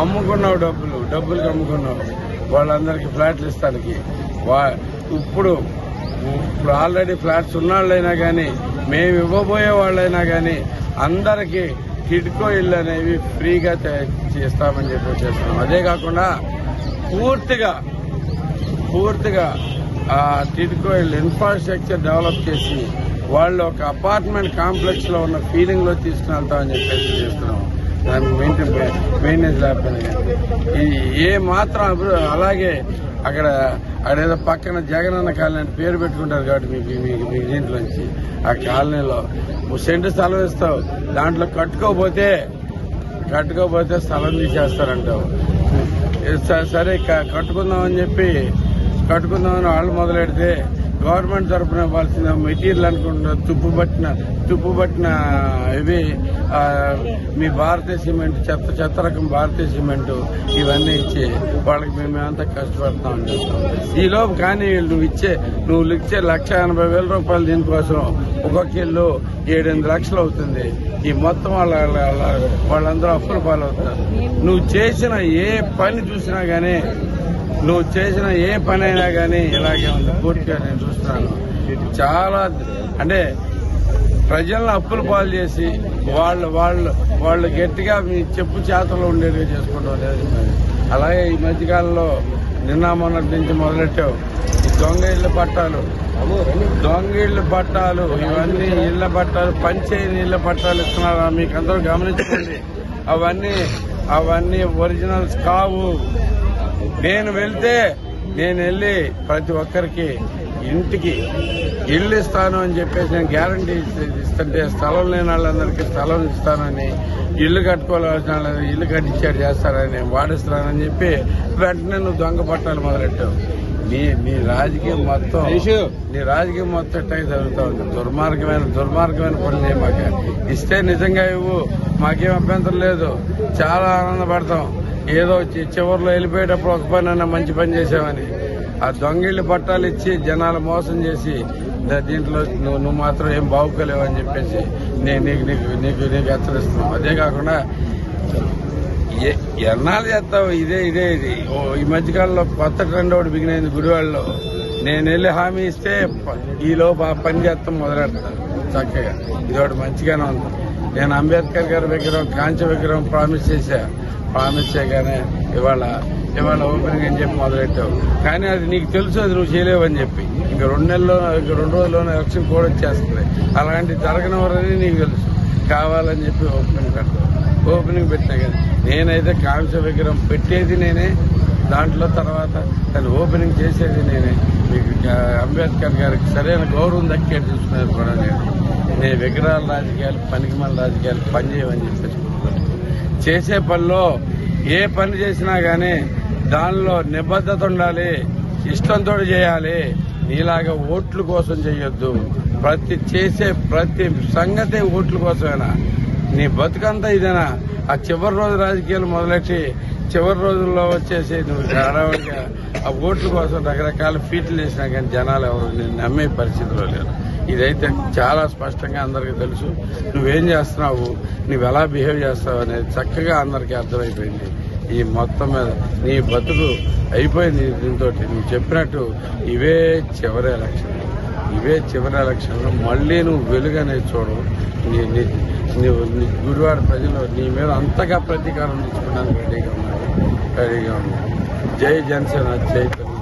అమ్ముకున్నావు డబ్బులు డబ్బులకి అమ్ముకున్నావు. వాళ్ళందరికీ ఫ్లాట్లు ఇస్తానికి. వా ఇప్పుడు ఇప్పుడు ఆల్రెడీ ఫ్లాట్స్ ఉన్నవాళ్ళైనా కానీ మేము ఇవ్వబోయే వాళ్ళైనా కానీ అందరికీ కిడ్కో ఇల్లు అనేవి ఫ్రీగా చేస్తామని చెప్పి చేస్తున్నాం అదే కాకుండా పూర్తిగా పూర్తిగా ఆ టిడ్కో ఇల్లు ఇన్ఫ్రాస్ట్రక్చర్ డెవలప్ చేసి వాళ్ళు ఒక అపార్ట్మెంట్ కాంప్లెక్స్లో ఉన్న ఫీలింగ్లో తీసుకుని వెళ్తామని చెప్పేసి చేస్తున్నాం దానికి మెయింటైన్ మెయింటెనెన్స్ లేకపోయినా ఇది ఈ ఏ మాత్రం అలాగే అక్కడ అక్కడేదో పక్కన జగనన్న కాలనీ అని పేరు పెట్టుకుంటారు కాబట్టి మీకు మీకు మీకు దీంట్లోంచి. ఆ కాలనీలో. నువ్వు సెంటు స్థలం ఇస్తావు. దాంట్లో కట్టుకోపోతే కట్టుకోపోతే స్థలం తీసేస్తారంటావు. సరే క- కట్టుకుందామని చెప్పి కట్టుకుందామని వాళ్ళు మొదలెడితే గవర్నమెంట్ తరఫున ఇవ్వాల్సిన మెటీరియల్ అనుకుంటున్న తుప్పు పట్టిన తుప్పు పట్టిన ఇవి మీ భారతీయ సిమెంట్ చెత్త చెత్త రకం భారతీయ సిమెంట్ ఇవన్నీ ఇచ్చి వాళ్ళకి మేము కష్టపడతాం ఈలోపు కానీ నువ్వు ఇచ్చే నువ్వు ఇచ్చే లక్ష ఎనభై వేల రూపాయలు దీనికోసం ఒక్కొక్క ఇల్లు ఏడెనిమిది లక్షలు అవుతుంది. ఈ మొత్తం వాళ్ళ వాళ్ళందరూ అప్పుల పాలవుతారు. నువ్వు చేసిన ఏ పని చూసినా కానీ నువ్వు చేసిన ఏ పని అయినా కానీ ఇలాగే ఉంది. పూర్తిగా నేను చూస్తున్నాను. చాలా అంటే ప్రజలను అప్పుల పాలు చేసి వాళ్ళు వాళ్ళు వాళ్ళు గట్టిగా మీ చెప్పు చేతల్లో ఉండేవి చేసుకోవడం లేదు అలాగే ఈ మధ్యకాలంలో నిన్న మొన్నటి నుంచి మొదలెట్టావు. ఈ దొంగ ఇళ్ళ పట్టాలు దొంగ ఇళ్ళ పట్టాలు ఇవన్నీ ఇళ్ళ పట్టాలు పంచేయని ఇళ్ళ పట్టాలు ఇస్తున్నారా? మీకు అందరూ గమనించుకోండి. అవన్నీ అవన్నీ ఒరిజినల్స్ కావు. నేను వెళ్తే నేను వెళ్ళి ప్రతి ఒక్కరికి ఇంటికి ఇల్లు ఇస్తాను అని చెప్పేసి నేను గ్యారంటీ ఇస్తుంటే స్థలం లేని వాళ్ళందరికీ స్థలం ఇస్తానని ఇల్లు కట్టుకోవాల్సిన వాళ్ళని ఇల్లు కట్టించాడు చేస్తానని నేను వాడిస్తానని చెప్పి వెంటనే నువ్వు దొంగ పట్టాలు మొదలెట్టావు. నీ నీ రాజకీయం మొత్తం నీ రాజకీయం మొత్తం ఎట్టయి జరుగుతూ ఉంది. దుర్మార్గమైన దుర్మార్గమైన పనులు మాకు. ఇస్తే నిజంగా ఇవ్వు మాకేం అభ్యంతరం లేదు. చాలా ఆనందపడతాం. ఏదో చివరిలో వెళ్ళిపోయేటప్పుడు ఒక పని అన్న మంచి పని చేసామని ఆ దొంగిళ్ళు పట్టాలు ఇచ్చి జనాలు మోసం చేసి దీంట్లో నువ్వు నువ్వు మాత్రం ఏం బాగుకోలేవు అని చెప్పేసి నేను నీకు నీకు నీకు నీకు హెచ్చరిస్తున్నావు అదే కాకుండా ఏ- ఎన్నాళ్ళు చేస్తావు? ఇదే ఇదే ఇది. ఓ ఈ మధ్యకాలంలో కొత్త ట్రెండ్ ఒకటి బిగినైంది గుడివాడలో నేను వెళ్ళి హామీ ఇస్తే ఈలోపు ఆ పని చేస్తాం మొదలెడతాను చక్కగా. ఇది ఒకటి మంచిగానే ఉంటుంది నేను అంబేద్కర్ గారి విగ్రహం కాంచి విగ్రహం ప్రామిస్ చేశా. ప్రామిస్ చేయగానే ఇవాళ ఇవాళ ఓపెనింగ్ అని చెప్పి మొదలెట్టావు. కానీ అది నీకు తెలుసు అది నువ్వు చేయలేవని చెప్పి. ఇంకా రెండు నెలలో ఇంక రెండు రోజుల్లోనే ఎలక్షన్ కూడా వచ్చేస్తుంది. అలాంటి జరగనివ్వరని నీకు తెలుసు. కావాలని చెప్పి ఓపెనింగ్ పెడతావు. ఓపెనింగ్ పెట్టినా కానీ నేనైతే కాంస్య విగ్రహం పెట్టేది నేనే దాంట్లో తర్వాత దాన్ని ఓపెనింగ్ చేసేది నేనే. మీకు అంబేద్కర్ గారికి సరైన గౌరవం దక్కేది చూసుకునేది కూడా నేను. నేను విగ్రహాల రాజకీయాలు పనికిమల రాజకీయాలు పనిచేయమని చెప్పేసి చేసే పనిలో ఏ పని చేసినా కానీ దానిలో నిబద్ధత ఉండాలి ఇష్టంతో చేయాలి నీలాగా ఓట్ల కోసం చేయొద్దు. ప్రతి చేసే ప్రతి సంగతి ఓట్ల కోసమేనా? నీ బతుకంతా ఇదేనా? ఆ చివరి రోజు రాజకీయాలు మొదలెట్టి చివరి రోజుల్లో వచ్చేసి నువ్వు హడావుడిగా ఆ ఓట్ల కోసం రకరకాల ఫీట్లు చేసినా కానీ జనాలు ఎవరు నేను నమ్మే పరిస్థితిలో లేరు. ఇదైతే చాలా స్పష్టంగా అందరికీ తెలుసు. నువ్వేం చేస్తున్నావు? నువ్వు ఎలా బిహేవ్ చేస్తావు అనేది చక్కగా అందరికీ అర్థమైపోయింది. ఈ మొత్తం మీద నీ బతుకు అయిపోయింది దీంతో నువ్వు చెప్పినట్టు ఇవే చివరి ఎలక్షన్. ఇవే చివరి ఎలక్షన్లో మళ్ళీ నువ్వు వెలుగనేది చూడవు. నీ నువ్వు నీ గుడివాడ ప్రజలు నీ మీద అంతగా ప్రతీకారం తీసుకున్నాను రెడీగా ఉన్నారు. రెడీగా ఉన్నారు. జై జనసేన జై తెలుగు